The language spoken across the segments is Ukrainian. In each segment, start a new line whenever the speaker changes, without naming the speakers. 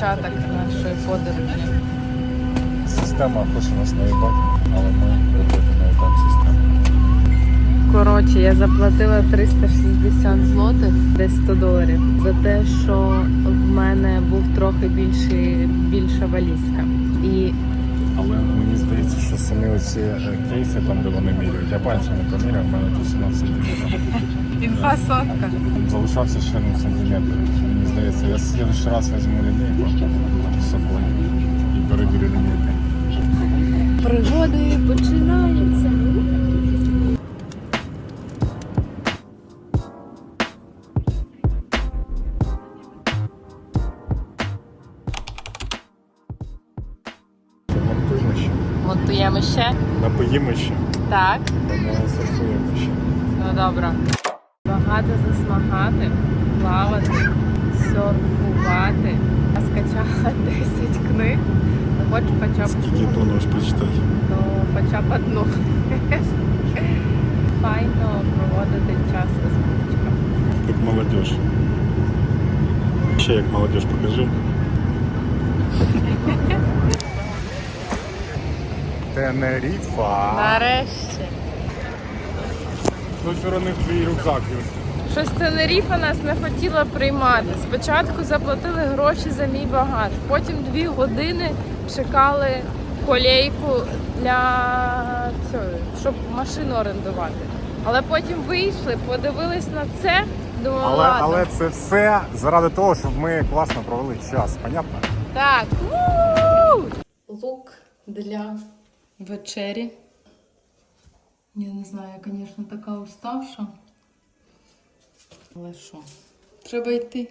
початок нашої подорожі?
Система хоче нас наїбати, але ми робити наїбаємо систему.
Коротше, я заплатила 360 злотих, десь 100 доларів, за те, що в мене був трохи більший, більша валізка. І
Але мені здається, що самі оці е, кейси, там де вони міряють, я пальцем не поміряв, в мене тут 17 сантиметрів.
інфа сотка.
Залишався ще один сантиметр. Здається, я в следующий раз візьму лінійку з собою і перевірю лінійки.
Пригоди починаються.
Монтуємо ще.
Монтуємо ще.
Напоїмо ще,
Так.
ще.
Ну добре. Багато засмагати, плавати, серфувати. Я скачала 10 книг. Ну, хоч хоча б
Скільки можеш прочитати?
ну, хоча б одну. Файно проводити час з книжками.
Як молодежь. Ще як молодежь покажи. Тенеріфа.
Нарешті.
Хтось уронив твій рюкзак. Юр.
Щось Тенеріфа нас не хотіла приймати. Спочатку заплатили гроші за мій багаж, потім дві години чекали колейку для цього, щоб машину орендувати. Але потім вийшли, подивились на це, думали,
Але,
ладно.
але це все заради того, щоб ми класно провели час. Понятно?
Так. Ву! Лук для вечері. Я не знаю, я, звісно, така уставша. Але що? Треба йти.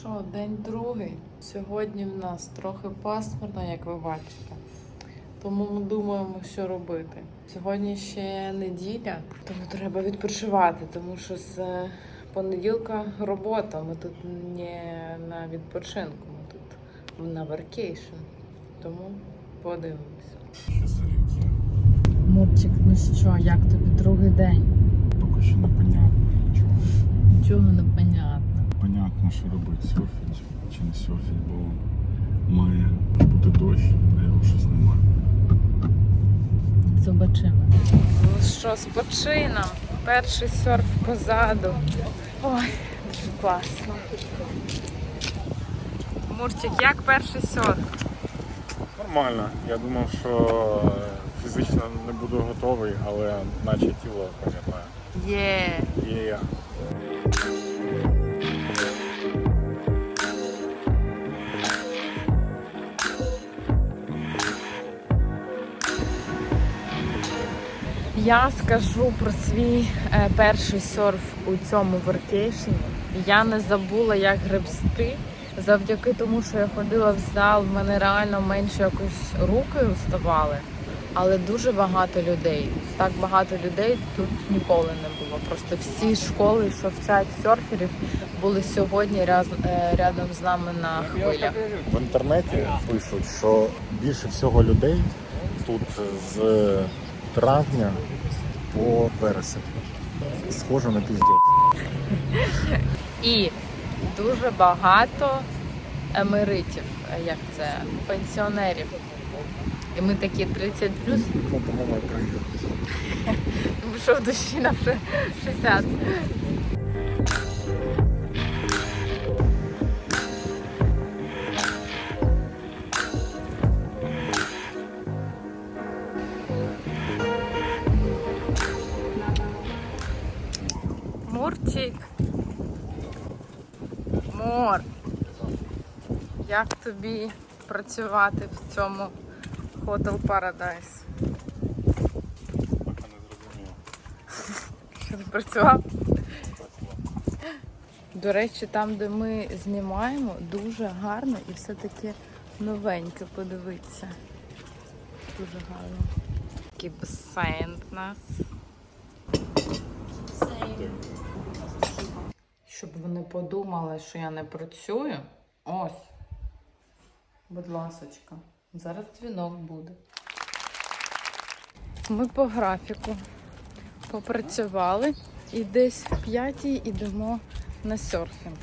Що, день другий. Сьогодні в нас трохи пасмурно, як ви бачите. Тому ми думаємо, що робити. Сьогодні ще неділя, тому треба відпочивати, тому що з е, понеділка робота. Ми тут не на відпочинку, на варкейшн. Тому подивимось. Мурчик, ну що, як тобі другий день?
Поки що непонятно нічого.
Нічого не понятно.
Понятно, що робити, серфить чи не серфить, бо має бути дощ, а його щось немає.
З обочима. Ну що, з почином. Перший серф позаду. Ой, дуже класно. Мурчик, як перший серф?
Нормально. Я думав, що фізично не буду готовий, але наче тіло пам'ятає.
Є.
Є я.
Я скажу про свій е, перший серф у цьому воркейшені. Я не забула, як гребсти. Завдяки тому, що я ходила в зал, в мене реально менше якось руки уставали. Але дуже багато людей. Так багато людей тут ніколи не було. Просто всі школи, що вчать серферів, були сьогодні ряз- е, рядом з нами на хвилях.
В інтернеті пишуть, що більше всього людей тут з травня по вересень. Схоже на піздець.
І дуже багато емеритів, як це, пенсіонерів. І ми такі 30 плюс, що в душі вже 60. Мурчик. Мор. Як тобі працювати в цьому Hotel Paradise?
Поки не зрозуміло.
Що ти працював? До речі, там, де ми знімаємо, дуже гарно і все таки новеньке, подивитися. Дуже гарно. Такий басейн в нас. Щоб вони подумали, що я не працюю. Ось. Будь ласочка. Зараз дзвінок буде. Ми по графіку попрацювали і десь в п'ятій йдемо на серфінг.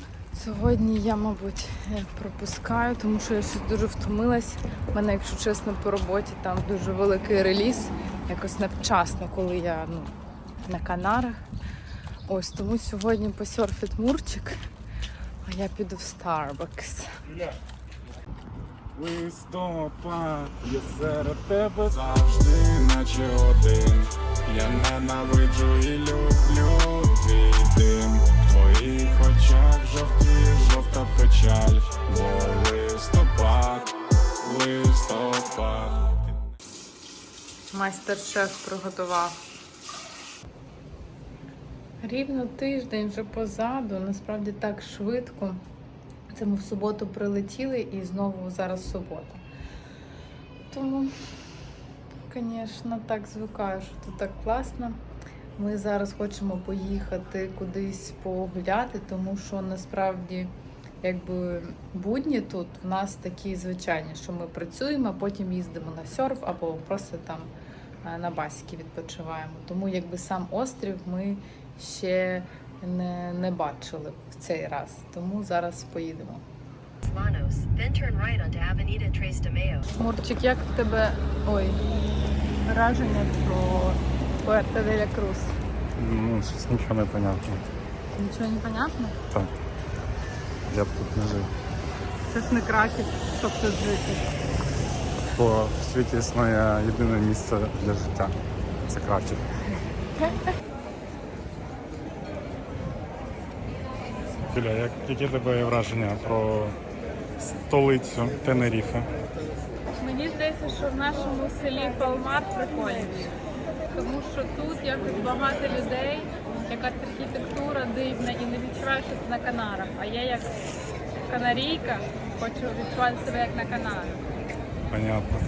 Сьогодні я, мабуть, е, пропускаю, тому що я щось дуже втомилась. У мене, якщо чесно, по роботі там дуже великий реліз. Якось невчасно, коли я ну, на Канарах. Ось тому сьогодні посерфить Мурчик, а я піду в Starbucks.
Листопад, я серед тебе завжди, наче один. Я ненавиджу і люблю твій дим. В твоїх очах жовтіє жовта печаль. Бо листопад, листопад.
Майстер-шеф приготував. Рівно тиждень вже позаду, насправді так швидко. Це ми в суботу прилетіли і знову зараз субота. Тому, звісно, так звикаю, що тут так класно. Ми зараз хочемо поїхати кудись погуляти, тому що насправді якби будні тут у нас такі звичайні, що ми працюємо, а потім їздимо на серф або просто там е, на басіки відпочиваємо. Тому якби сам острів ми ще не, не бачили в цей раз. Тому зараз поїдемо. Мурчик, як в тебе ой, враження про Пуерто де ля Крус?
Ну, щось нічого не понятно.
Нічого не понятно?
Так. Я б тут не жив.
Це ж не краків, щоб тут жити.
Бо в світі існує єдине місце для життя. Це Краків. Філя, як, які тебе враження про столицю Тенеріфе?
Мені здається, що в нашому селі Палмар прикольніше. Тому що тут якось багато людей, якась архітектура дивна і не відчуваєш, що ти на Канарах. А я як канарійка хочу відчувати себе як на Канарах.
Понятно.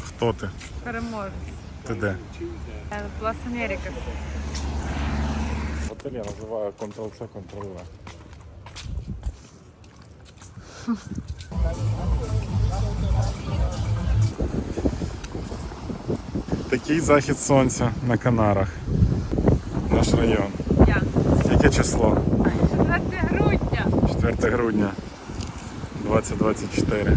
Хто ти?
Переможець.
Ти де?
Лас Америкас.
Готель я називаю Ctrl-C, Ctrl-V. Такий захід сонця на Канарах. Наш район.
Я.
Яке число?
4 грудня.
4 грудня 2024.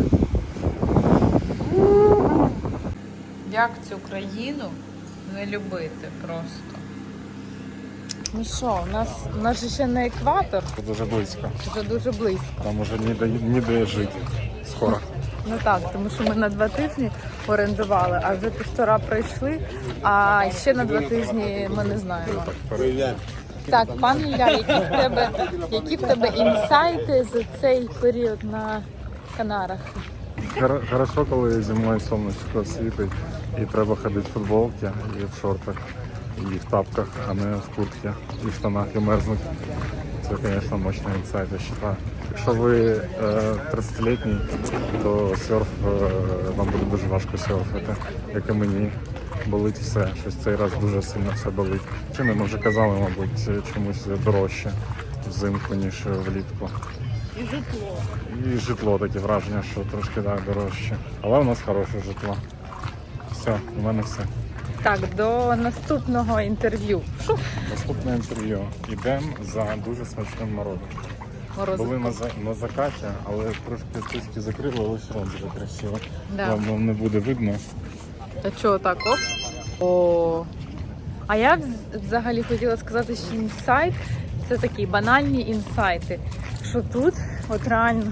Як цю країну не любити просто? Ну що, у нас, у нас же ще не екватор,
Це дуже близько.
вже дуже близько.
Там уже ніде, ніде жити. Скоро.
Ну так, тому що ми на два тижні орендували, а вже півтора пройшли, а ще на два тижні ми не знаємо. Так, пан Ілля, які в тебе, які в тебе інсайти за цей період на Канарах?
Хор- Хорошо, коли зимою сонечко світить і треба ходити в футболці і в шортах, і в тапках, а не в куртці, і в штанах і мерзнуть. Це, звісно, мощний інсайт, я вважаю. Якщо ви е, 30-літній, то серф е, вам буде дуже важко серфити, як і мені. Болить все. Щось цей раз дуже сильно все болить. Чини ми вже казали, мабуть, чомусь дорожче взимку, ніж влітку.
І житло.
І житло таке враження, що трошки да, дорожче. Але у нас хороше житло. Все, у мене все.
Так, до наступного інтерв'ю.
Наступне інтерв'ю. Йдемо за дуже смачним морозом. Були на, за- на закаті, але трошки списки закрили, але все одно дуже красиво.
Да.
Вам, вам не буде видно.
А чого так? Оп? О. А я вз- взагалі хотіла сказати, що інсайт це такі банальні інсайти. Що тут, от реально,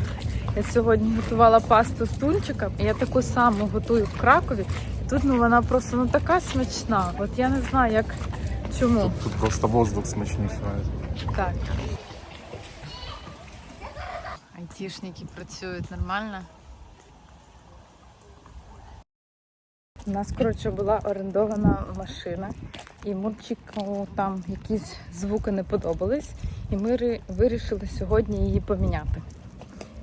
я сьогодні готувала пасту з тунчиком, і я таку саму готую в Кракові. Тут ну вона просто ну така смачна. От я не знаю, як чому.
Тут, тут просто воздух смачніший.
Так. Айтішники працюють нормально. У нас, коротше, була орендована машина, і Мурчику там якісь звуки не подобались, і ми вирішили сьогодні її поміняти.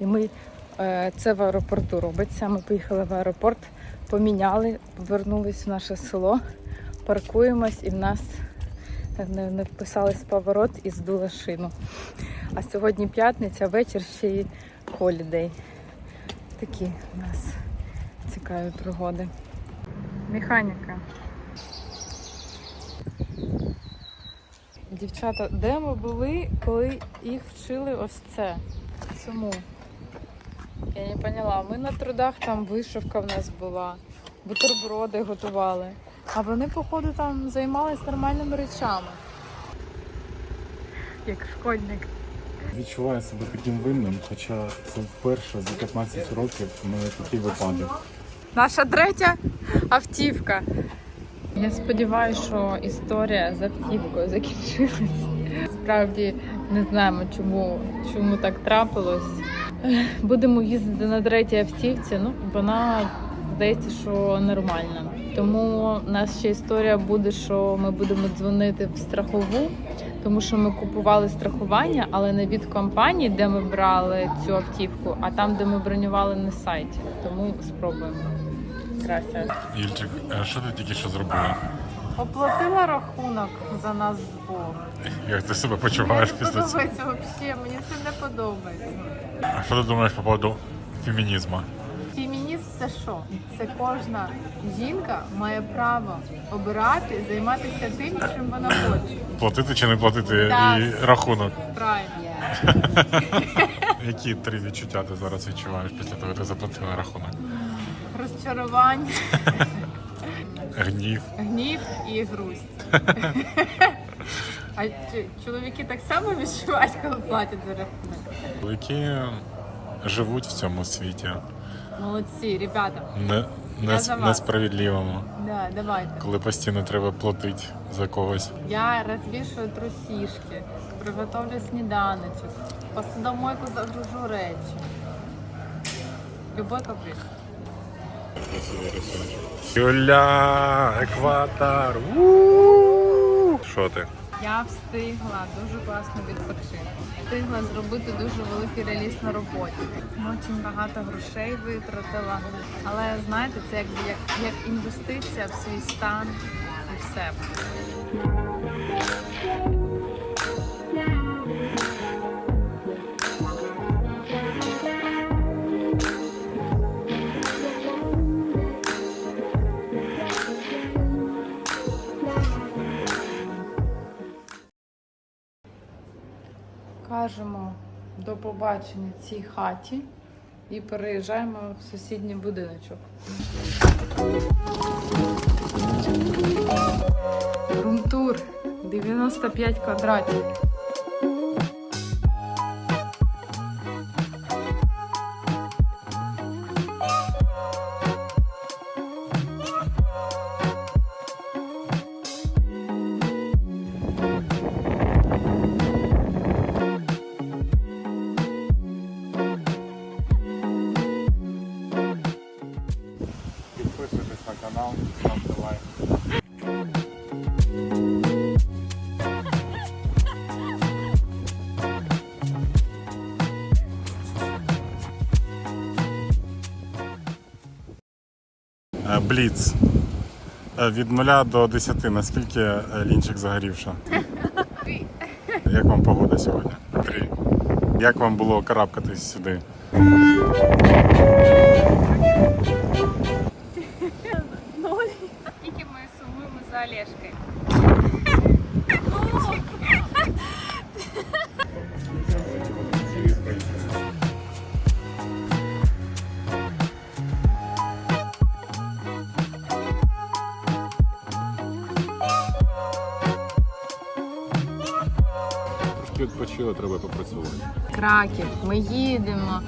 І ми е, це в аеропорту робиться. Ми поїхали в аеропорт, поміняли, повернулись в наше село, паркуємось, і в нас не, не вписались в поворот і здула шину. А сьогодні п'ятниця, вечір ще й холідей. такі у нас цікаві пригоди. Механіка. Дівчата, де ми були, коли їх вчили ось це? Цьому. Я не поняла. Ми на трудах там вишивка в нас була, бутерброди готували. А вони, походу, там займались нормальними речами. Як школьник.
Відчуваю себе таким винним, хоча це вперше за 15 років мене такий випадок.
Наша третя автівка. Я сподіваюся, що історія з автівкою закінчилась. Справді не знаємо, чому, чому так трапилось. Будемо їздити на третій автівці. Ну, вона здається, що нормальна. Тому у нас ще історія буде, що ми будемо дзвонити в страхову, тому що ми купували страхування, але не від компанії, де ми брали цю автівку, а там, де ми бронювали на сайті. Тому спробуємо. Крася.
Ільчик, що ти тільки що зробила?
Оплатила рахунок за нас двох.
Як ти себе
Мені
почуваєш
не
після цього?
подобається взагалі, мені це не подобається.
А що ти думаєш по поводу фемінізму?
Фемінізм це що? Це кожна жінка має право обирати, займатися тим, чим вона хоче.
Платити чи не платити
Так.
і рахунок?
Правильно.
Які три відчуття ти зараз відчуваєш після того, як ти заплатила рахунок?
Розчарування,
Гнів.
гнів і грусть. А чоловіки так само відчувають, коли платять за рахунок.
Які живуть в цьому світі
Молодці, ребята.
не,
Я за вас.
несправедливому,
Да, давайте.
коли постійно треба платити за когось.
Я розвішую трусішки, приготовлю сніданочок, в посудомойку загружу речі. Любой каприз.
Юля, екватор. Що ти?
Я встигла дуже класно відпочити. Встигла зробити дуже великий реліз на роботі. Дуже багато грошей витратила. Але знаєте, це якби як, як інвестиція в свій стан і в себе. Кажемо до побачення цій хаті і переїжджаємо в сусідній будиночок. Румтур 95 квадратів.
Бліц. Е, Від 0 до 10. Наскільки е, лінчик загорівша? Як вам погода сьогодні? Три. Як вам було карабкатись сюди? Відпочили, треба попрацювати.
Краків. Ми їдемо